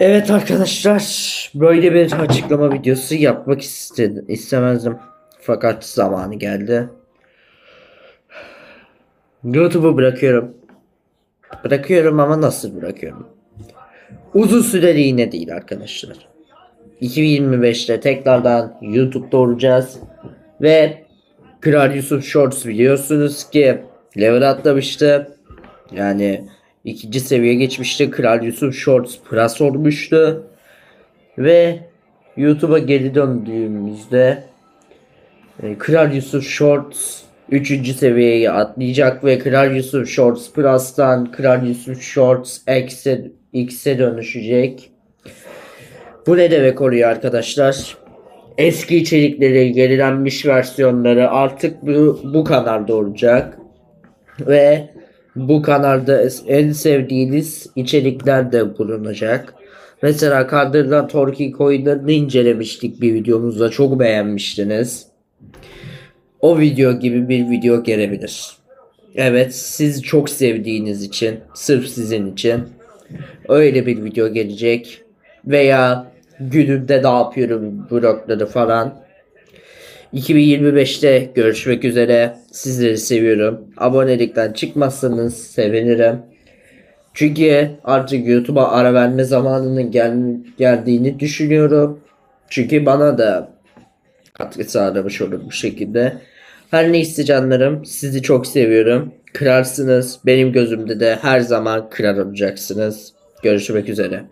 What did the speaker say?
Evet arkadaşlar böyle bir açıklama videosu yapmak istedim istemezdim fakat zamanı geldi. YouTube'u bırakıyorum. Bırakıyorum ama nasıl bırakıyorum? Uzun süreliğine değil arkadaşlar. 2025'te tekrardan YouTube'da olacağız ve Kral Yusuf Shorts biliyorsunuz ki level atlamıştı. Yani ikinci seviye geçmişti. Kral Yusuf Shorts Plus olmuştu. Ve YouTube'a geri döndüğümüzde e, Kral Yusuf Shorts 3. seviyeye atlayacak ve Kral Yusuf Shorts Plus'tan Kral Yusuf Shorts X'e X'e dönüşecek. Bu ne demek oluyor arkadaşlar? Eski içerikleri, gerilenmiş versiyonları artık bu, bu kanalda olacak. Ve bu kanalda en sevdiğiniz içerikler de bulunacak. Mesela kaldırılan Torki coin'lerini incelemiştik bir videomuzda. Çok beğenmiştiniz. O video gibi bir video gelebilir. Evet siz çok sevdiğiniz için, sırf sizin için öyle bir video gelecek. Veya günümde ne yapıyorum blokları falan. 2025'te görüşmek üzere. Sizleri seviyorum. Abonelikten çıkmazsanız sevinirim. Çünkü artık YouTube'a ara verme zamanının gel geldiğini düşünüyorum. Çünkü bana da katkı sağlamış olur bu şekilde. Her neyse canlarım sizi çok seviyorum. Kırarsınız. Benim gözümde de her zaman kırar olacaksınız. Görüşmek üzere.